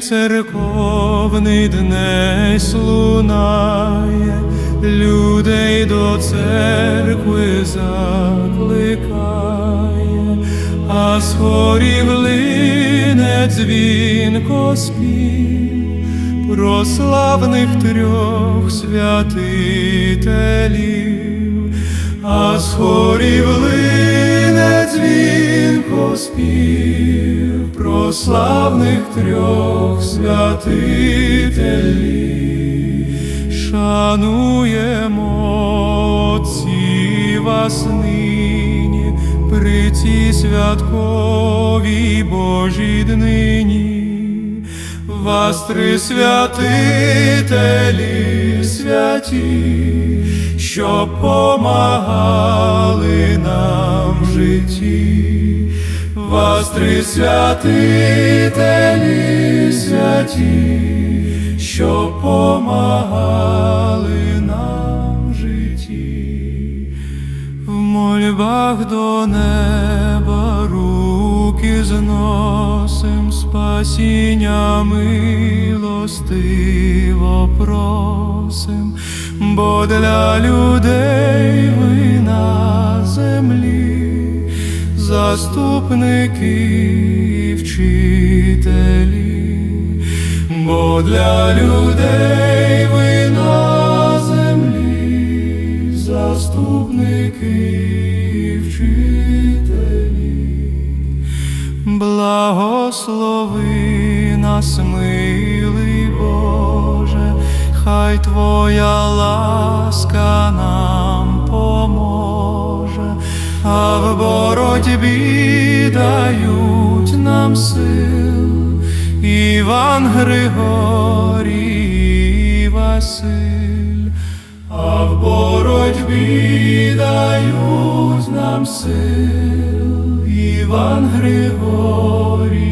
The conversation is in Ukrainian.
церковний днесь лунає, людей до церкви закликає, а з хорів лине дзвінко спів про славних трьох святителів, а з хорів лине дзвінко спів про славних трьох святителів, шануємо отці вас нині при цій святковій Божій днині. Вас три святителі святі, що помагали нам. Вас три святителі святі, що помагали нам житті. В мольбах до неба руки зносим, спасіння милостиво просим, бо для людей ви заступники і вчителі, бо для людей ви на землі, заступники і вчителі, благослови нас, милий Боже, хай Твоя ласка нам боротьбі дають нам сил. Іван Григорій і Василь, а в боротьбі дають нам сил. Іван Григорій